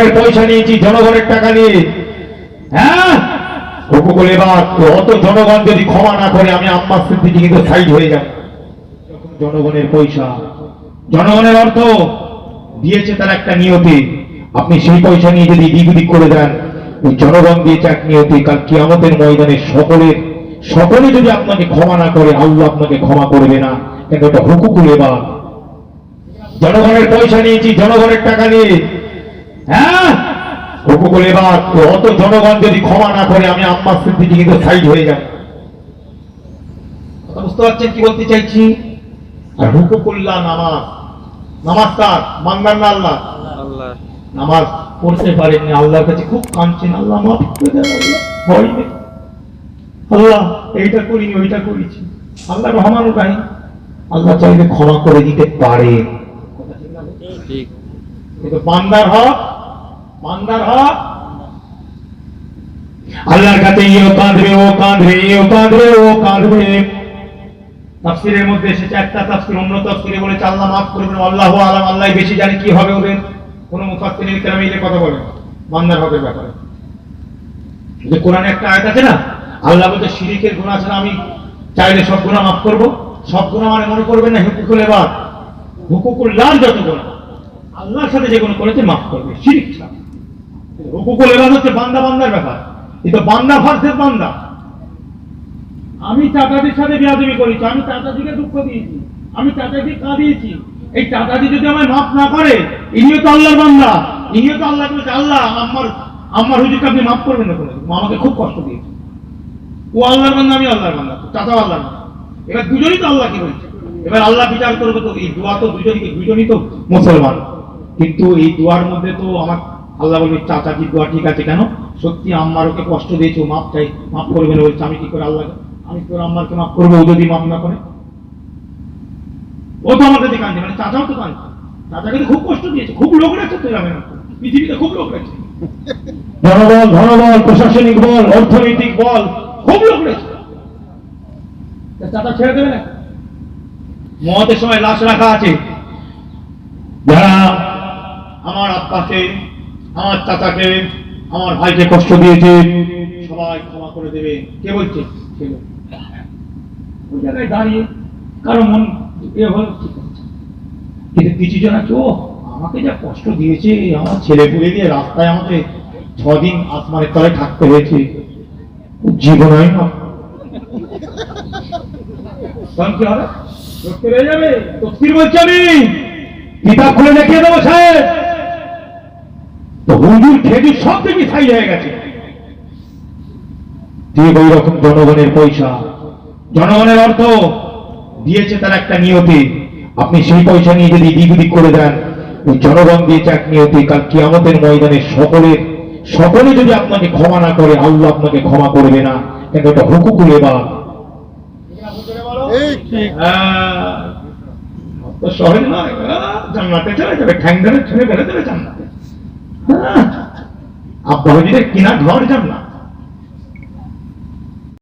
জনগণের পয়সা নিয়েছি, জনগণের টাকা নিয়ে। হ্যাঁ? হুকুকুল এবার অত জনগণ যদি ক্ষমা না করে, আমি আম্মার সিদ্দিকি কিন্তু সাইড হয়ে যাব। জনগণের পয়সা, জনগণের অর্থ দিয়েছে তার একটা নিয়তি। আপনি সেই পয়সা নিয়ে যদি দিক করে দেন ওই জনগণ দিয়েছে এক নিয়তি কাল কিয়ামতের ময়দানে সকলের সকলে যদি আপনাকে ক্ষমা না করে, আল্লাহ আপনাকে ক্ষমা করবে না। কিন্তু এটা হুকুকুল এবার। জনগণের পয়সা নিয়েছি, জনগণের টাকা নিয়ে। হ্যাঁ? এবার অত জনগণ যদি ক্ষমা না করে আমি আম্মার সিদ্দিকি কিন্তু সাইড হয়ে যাব বুঝতে পারছেন কি বলতে চাইছি? আর হুকুকুল্লাহ নামাজ। নামাজ কার? মানবেন না আল্লাহ নামাজ পড়তে পারেননি আল্লাহর কাছে খুব কাঁদছেন। আল্লাহ মাফ করে দেন আল্লাহ হয়নি আল্লাহ এইটা করিনি ওইটা করেছি। আল্লাহ রহমান রাহিম আল্লাহ চাইলে ক্ষমা করে দিতে পারে। ঠিক। কিন্তু বান্দার হক বান্দার হক? আল্লাহর কাছে ইও কাঁদবে, ও কাঁদবে, ইও কাঁদবে, ও কাঁদবে। তাফসিরের মধ্যে এসেছে একটা তাফসির, অন্য তাফসিরে বলেছে, আল্লাহ মাফ করবেন আল্লাহ আলাম, আল্লাহ বেশি জানে কি হবে ওদের। কোন মুফাসসিরিন কেরাম এই কথা বলেন, বান্দার হকের ব্যাপারে। যে কোরআনে একটা আয়াত আছে না, আল্লাহ বলতে শিরিকের গুনাহ ছাড়া আমি চাইলে সব গুনাহ মাফ করব। সব গুনাহ মানে মনে করবেন না হুকুকুল এবার হুকুকুল্লাহর যত গুনাহ, আল্লাহর সাথে যেগুলো করেছে, মাফ করবে, শিরিক ছাড়া। হুকুকুল এবার হচ্ছে বান্দা, বান্দার ব্যাপার। বান্দা বান্দা। আমি সাথে করেছি, আমি দুঃখ দিয়েছি, আমি কাঁদিয়েছি। এই যদি আমায় মাফ না করে, ইনিও তো আল্লাহর বান্দা, ইনিও তো আল্লাহ আল্লাহ, আমার আমার হুজুরকে আপনি মাফ করবেন না আমাকে খুব কষ্ট দিয়েছে। ও আল্লাহর বান্দা, আমি আল্লাহর বান্দা চাচাও আল্লাহর এবার দুজনই তো আল্লাহকে বলছে এবার আল্লাহ বিচার করবে তো, এই দোয়া তো দুজনই দুজনই তো মুসলমান। কিন্তু এই দোয়ার মধ্যে তো আমার আল্লাহ বলবে চাচাজির দোয়া ঠিক আছে কেন? সত্যি আম্মার ওকে কষ্ট দিয়েছে মাপ চাই মাফ করবে না বলছে আমি কি করে আল্লাহকে আমি তোর আম্মারকে মাফ করব ও যদি মাফ না করে? ও তো আমার কাছে কাঁদছে মানে চাচাও তো কাঁদছে চাচাকে তো খুব কষ্ট দিয়েছে খুব লোক রেখেছে তো না পৃথিবীতে খুব লোক রেখেছে। জনবল ধনবল প্রশাসনিক বল অর্থনৈতিক বল খুব লোক রয়েছে চাচা ছেড়ে দেবে না মতের সময় লাশ রাখা আছে। যারা আমার আব্বাকে আমার চাচাকে আমার ভাইকে কষ্ট দিয়েছে সবাই ক্ষমা করে দেবে। কে বলছে? ওই জায়গায় দাঁড়িয়ে কারও মন এ কিন্তু কিছু আমাকে যা কষ্ট দিয়েছে, আমার ছেলে পুলে দিয়ে রাস্তায় আমাকে ছদিন আসমানের তলায় থাকতে হয়েছে। জীবন হয় না কি হবে? যাবে? তফসির বলছি আমি। কিতাব খুলে দেখিয়ে দেবো, সাহেব। তো হুজুর খেজুর সব থেকে সাইড হয়ে গেছে। ঠিক ওই রকম জনগণের পয়সা। জনগণের অর্থ দিয়েছে তার একটা নিয়তি। আপনি সেই পয়সা নিয়ে যদি দিক দিক করে দেন ওই জনগণ দিয়েছে এক নিয়তি কাল কিয়ামতের ময়দানে সকলের সকলে যদি আপনাকে ক্ষমা না করে আল্লাহ আপনাকে ক্ষমা করবে না। কিন্তু এটা হুকুকুল এবার তো সহজ নয় জান্নাতে চলে যাবে ঠ্যাং ধরে ছেড়ে ফেলে দেবে জান্নাতে। হুজুরের কিনা ঘর জান্নাত